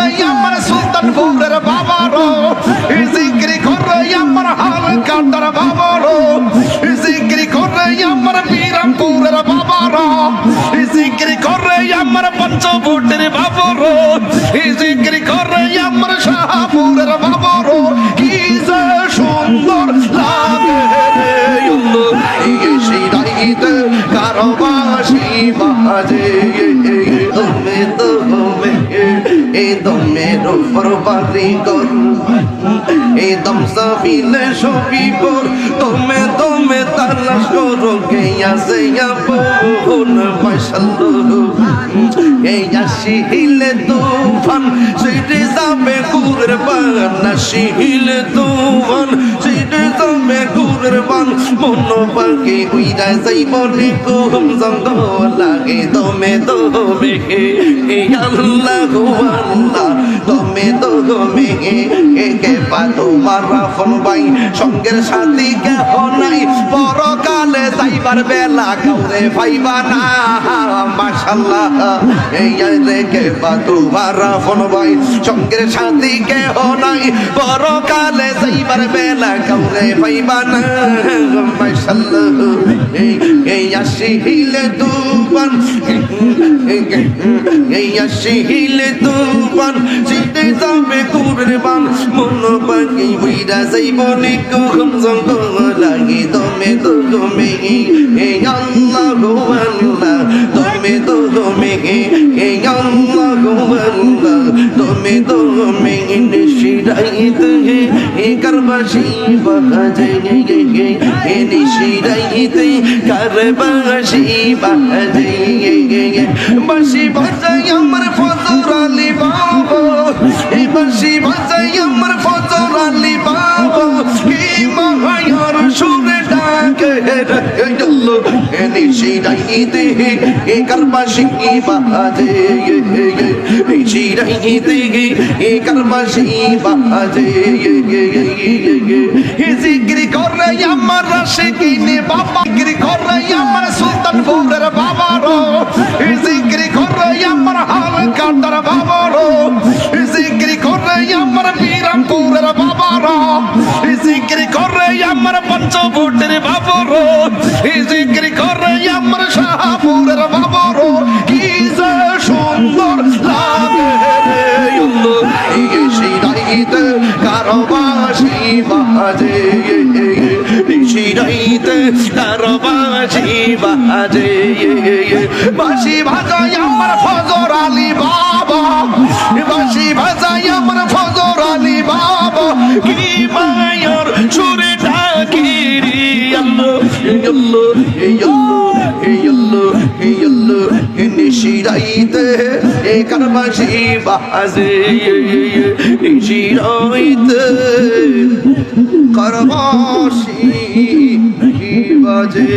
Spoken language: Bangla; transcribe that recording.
করে আমার সুলতান বৌরের বাবারো জিক্রি করে আমার হাল কাটার বাবারো জিক্রি করে আমার বীরামপুরের বাবারো জিক্রি করে আমার পঞ্চবুটের বাবারো বাসি বাজে তুমি তুমি এই দমের উপর বাড়ি কর এই দম সাবিলে সবিবর তুমি তুমি তালাশ করো কে আসে আপন মাশাল্লাহ এই আসি হিলে তুফান সেটে যাবে কুরের বান হিলে তুফান সেটে যাবে কুরের বান, মন পাকে উইরা যাইব কুম জঙ্গ লাগে দমে দমে। এ আল্লাহ আল্লাহ, দমে দমে এ কে পাতো মারা ফোন বাই সঙ্গের সাথী কেহ নাই। পরকালে যাইবার বেলা কাউরে পাইবা না। মাশাল্লাহ, এই রে কে পাতো মারা ফোন বাই সঙ্গের সাথী কেহ নাই। পরকালে যাইবার বেলা কাউরে পাইবা না। মাশাল্লাহ, এই এই আসি হিলে তুবান এই আসি হিলে তুবান সিটে যাবে কুরের বান মন পাখি উইরা যাইব নিকু ঘুম জঙ্গ লাগি দমে তো দমে এই আল্লাহ গো আল্লাহ দমে তো দমে এই আল্লাহ গো আল্লাহ দমে তো দমে নিশিরাইত হে এ করবাসি বাজে গে এ নিশিরাইত করবাসি বাজে গে বাসি বাজাই আমার বাসি বাজাই আমার ফজর আলী বাবা। কি মহায়ার সুরে ডাকে রে গেলো এ নিশিরাইতে এ করবাসি বাজে গে নিশিরাইতে এ করবাসি বাজে হে জিকির করে আমার রাশিকিনে বাবা, জিকির করে আমার সুলতান বৌরের বাবারো জিকির করে আমার জিকির করে আমার পঞ্চবুটের বাবারো। জিকির করে আমার শাহপুরের বাবারো। কি যে সুন্দর লাগে রে আল্লাহ এই শিরাইতে কারও বাসি বাজে। শিরাইতে কারও বাসি বাজে। বাসি ভাজাই আমার ফজর আলী বাবা। বাসি ডাকিরি আল্লাহ আল্লাহ আল্লাহ আল্লাহ আল্লাহ নিশিরাইতে এ কারবাসি বাজে নিশিরাইতে কারবাসি বাজে